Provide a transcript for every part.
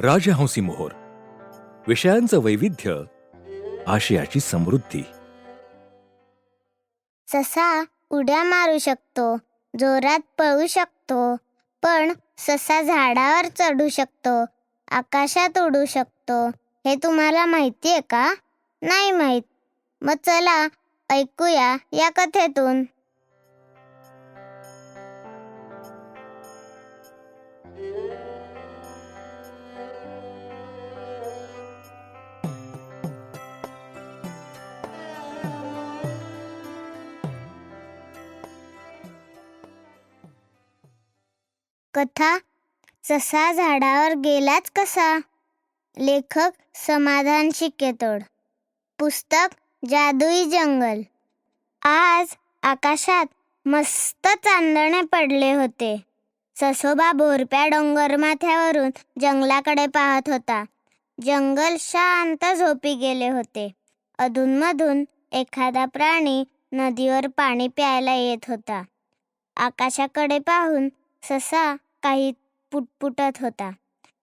राजहंसी मोहोर. विषयांचं वैविध्य आशयाची समृद्धी. ससा उड्या मारू शकतो जोरात पळू शकतो पण ससा झाडावर चढू शकतो आकाशात उडू शकतो. हे तुम्हाला माहिती आहे का? नाही माहीत. मग चला ऐकूया या कथेतून. कथा ससा झाडावर गेलाच कसा? लेखक समाधान शिकेतोड पुस्तक जादुई जंगल. आज आकाशात मस्त चांदणे पडले होते. ससोबा भोरप्या डोंगर माथ्यावरून जंगलाकडे पाहत होता. जंगल शांत झोपी गेले होते. अधूनमधून एखादा प्राणी नदीवर पाणी प्यायला येत होता. आकाशाकडे पाहून ससा काही पुटपुटत होता.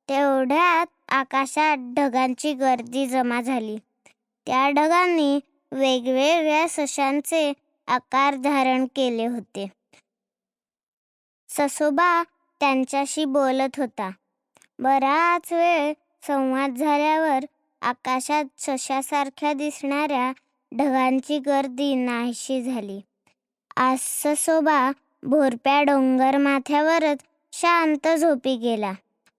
तेवढ्यात आकाशात ढगांची गर्दी जमा झाली. त्या ढगांनी वेगवेगळ्या सशांचे आकार धारण केले होते. ससोबा त्यांच्याशी बोलत होता. बराच वेळ संवाद झाल्यावर आकाशात सशासारख्या दिसणाऱ्या ढगांची गर्दी नाहीशी झाली. आज ससोबा भोरप्या डोंगर माथ्यावरच शांत झोपी गेला.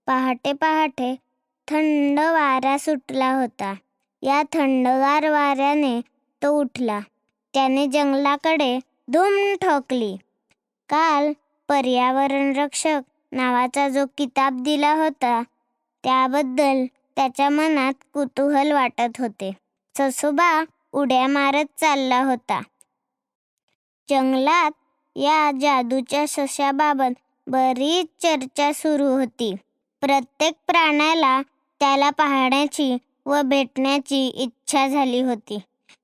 पहाटे पहाटे थंड वारा सुटला होता. या थंडगार वाऱ्याने तो उठला. त्याने जंगलाकडे धूम ठोकली. काल पर्यावरण रक्षक नावाचा जो किताब दिला होता त्याबद्दल त्याच्या मनात कुतूहल वाटत होते. ससोबा उड्या मारत चालला होता. जंगलात या जादूच्या सशाबाबत बरीच चर्चा सुरू होती. प्रत्येक प्राण्याला त्याला पाहण्याची व भेटण्याची इच्छा झाली होती.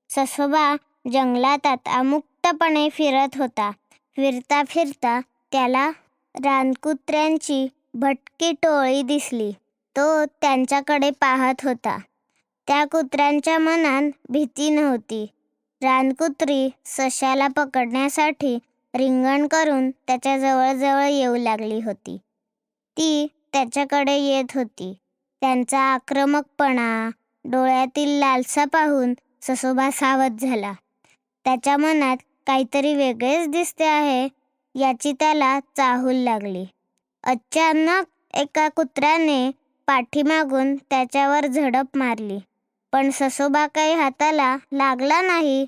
ससोबा जंगलात आता मुक्तपणे फिरत होता. फिरता फिरता त्याला रानकुत्र्यांची भटकी टोळी दिसली. तो त्यांच्याकडे पाहत होता. त्या कुत्र्यांच्या मनात भीती नव्हती. रानकुत्री सशाला पकडण्यासाठी रिंगण करून त्याच्या जवळजवळ येऊ लागली होती. ती त्याच्याकडे येत होती. त्यांचा आक्रमकपणा डोळ्यातील लालसा पाहून ससोबा सावध झाला. त्याच्या मनात काहीतरी वेगळेच दिसते आहे याची त्याला चाहूल लागली. अचानक एका कुत्र्याने पाठीमागून त्याच्यावर झडप मारली. पण ससोबा काही हाताला लागला नाही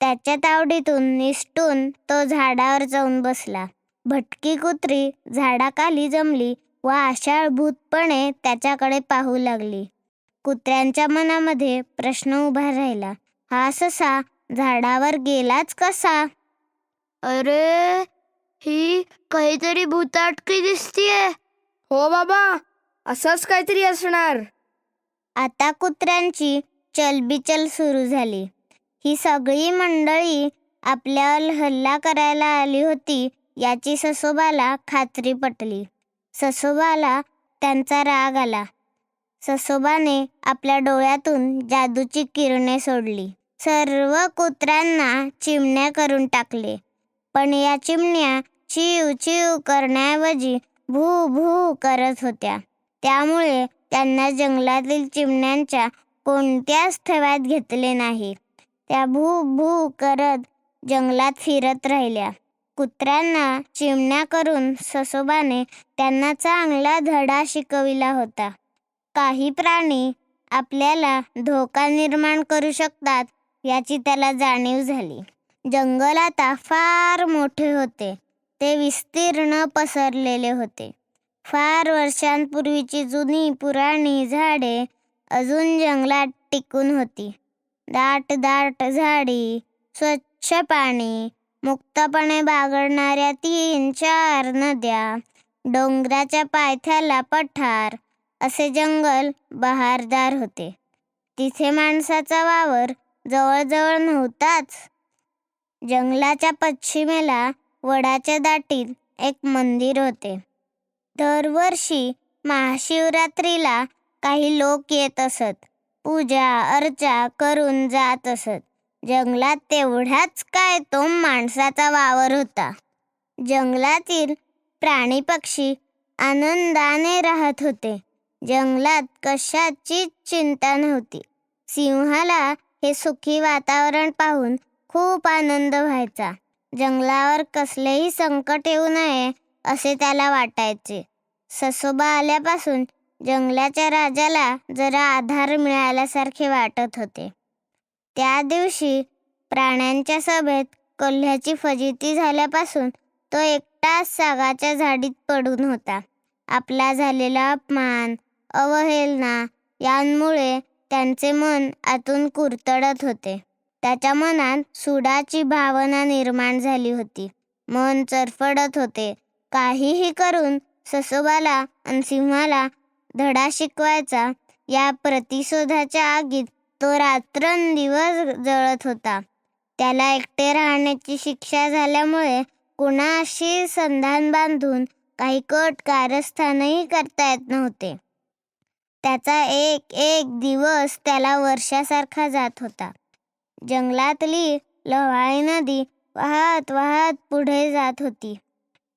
त्याच्या तावडीतून निसटून तो झाडावर जाऊन बसला. भटकी कुत्री झाडाखाली जमली व आशाळभूतपणे त्याच्याकडे पाहू लागली. कुत्र्यांच्या मनामध्ये प्रश्न उभा राहिला. हा ससा झाडावर गेलाच कसा? अरे ही काहीतरी भूताटकी दिसतीये. हो बाबा असंच काहीतरी असणार. आता कुत्र्यांची चलबिचल सुरू झाली. ही सगळी मंडळी आपल्यावर हल्ला करायला आली होती याची ससोबाला खात्री पटली. ससोबाला त्यांचा राग आला. ससोबाने आपल्या डोळ्यातून जादूची किरणे सोडली. सर्व कुत्र्यांना चिमण्या करून टाकले. पण या चिमण्या चिव चिव करण्याऐवजी भू भू करत होत्या. त्यामुळे त्यांना जंगलातील चिमण्यांच्या कोणत्याच थव्यात घेतले नाही. त्या भू भू करत जंगलात फिरत राहिल्या. कुत्र्यांना चिमण्या करून ससोबाने त्यांना चांगला धडा शिकविला होता. काही प्राणी आपल्याला धोका निर्माण करू शकतात याची त्याला जाणीव झाली. जंगल आता फार मोठे होते. ते विस्तीर्ण पसरलेले होते. फार वर्षांपूर्वीची जुनी पुराणी झाडे अजून जंगलात टिकून होती. दाट दाट झाडी स्वच्छ पाणी मुक्तपणे बागडणाऱ्या तीन चार नद्या डोंगराच्या पायथ्याला पठार असे जंगल बहारदार होते. तिथे माणसाचा वावर जवळजवळ नव्हताच. जंगलाच्या पश्चिमेला वडाच्या दाटीत एक मंदिर होते. दरवर्षी महाशिवरात्रीला काही लोक येत असत. पूजा अर्चा करून जात असत. जंगलात तेवढाच काय तो माणसाचा वावर होता. जंगलातील प्राणी पक्षी आनंदाने राहत होते. जंगलात कशाचीच चिंता नव्हती. सिंहाला हे सुखी वातावरण पाहून खूप आनंद व्हायचा. जंगलावर कसलेही संकट येऊ नये असे त्याला वाटायचे. ससोबा आल्यापासून जंगलाच्या राजाला जरा आधार मिळाल्यासारखे वाटत होते. त्या दिवशी प्राण्यांच्या सभेत कोल्ह्याची फजिती झाल्यापासून तो एकटाच सागाच्या झाडीत पडून होता. आपला झालेला अपमान अवहेलना यांमुळे त्यांचे मन आतून कुरतडत होते. त्याच्या मनात सुडाची भावना निर्माण झाली होती. मन चरफडत होते. काहीही करून ससोबाला आणि सिंहाला धडा शिकवायचा. या प्रतिशोधाच्या आगीत तो रात्रंदिवस जळत होता. त्याला एकटे राहण्याची शिक्षा झाल्यामुळे कुणाशी संधान बांधून काही कट कारस्थानही करता येत नव्हते. त्याचा एक एक दिवस त्याला वर्षासारखा जात होता. जंगलातली लव्हाळी नदी वाहत वाहत पुढे जात होती.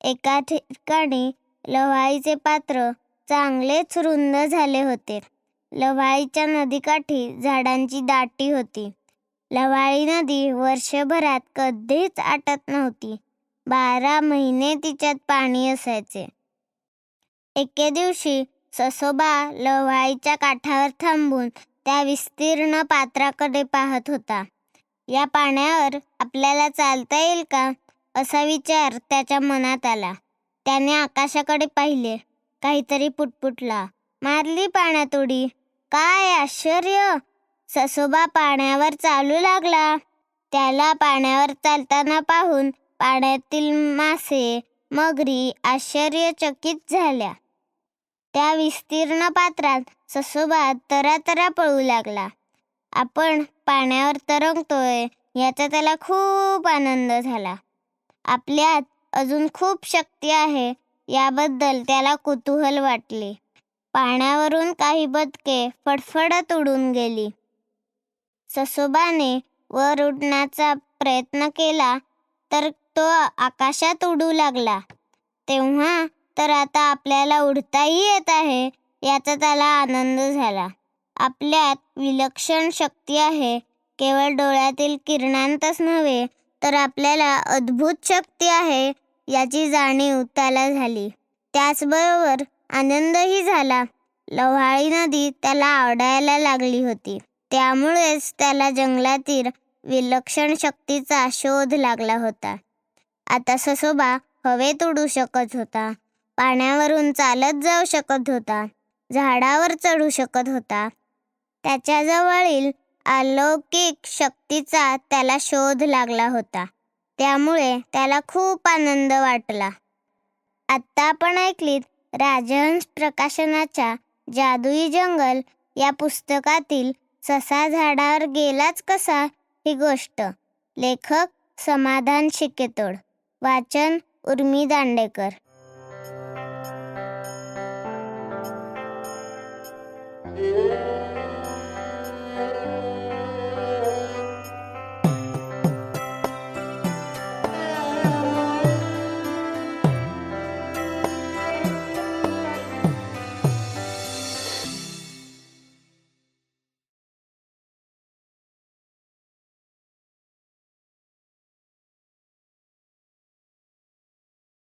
एका ठिकाणी लव्हाळीचे पात्र चांगलेच रुंद झाले होते. लव्हाळीच्या नदीकाठी झाडांची दाटी होती. लव्हाळी नदी वर्षभरात कधीच आटत नव्हती. बारा महिने तिच्यात पाणी असायचे. एके दिवशी ससोबा लव्हाळीच्या काठावर थांबून त्या विस्तीर्ण पात्राकडे पाहत होता. या पाण्यावर आपल्याला चालता येईल का? असा विचार त्याच्या मनात आला. त्याने आकाशाकडे पाहिले. काहीतरी पुटपुटला. मारली पाण्यात उडी काय आश्चर्य! ससोबा पाण्यावर चालू लागला. त्याला पाण्यावर चालताना पाहून पाण्यातील मासे मगरी आश्चर्यचकित झाल्या. त्या विस्तीर्ण पात्रात ससोबा तरातरा पळू लागला. आपण पाण्यावर तरंगतोय याचा त्याला खूप आनंद झाला. आपल्यात अजून खूप शक्ती आहे. याबद्दल त्याला कुतूहल वाटले. पाण्यावरून काही बदके फडफडत उडून गेली. ससोबाने वर उडण्याचा प्रयत्न केला तर तो आकाशात उडू लागला. तेव्हा तर आता आपल्याला उडताही येत आहे याचा त्याला आनंद झाला. आपल्यात विलक्षण शक्ती आहे. केवळ डोळ्यातील किरणांतच नव्हे तर आपल्याला अद्भुत शक्ती आहे. याची जाणीव त्याला झाली. त्याचबरोबर आनंदही झाला. लव्हाळी नदी त्याला आवडायला लागली होती. त्यामुळेच त्याला जंगलातील विलक्षण शक्तीचा शोध लागला होता. आता ससोबा हवेत उडू शकत होता. पाण्यावरून चालत जाऊ शकत होता. झाडावर चढू शकत होता. त्याच्याजवळील अलौकिक शक्तीचा त्याला शोध लागला होता. त्यामुळे त्याला खूप आनंद वाटला. आत्ता आपण ऐकलीत राजहंस प्रकाशनाच्या जादुई जंगल या पुस्तकातील ससा झाडावर गेलाच कसा ही गोष्ट. लेखक समाधान शिकेतोड. वाचन उर्मी दांडेकर. Yeah.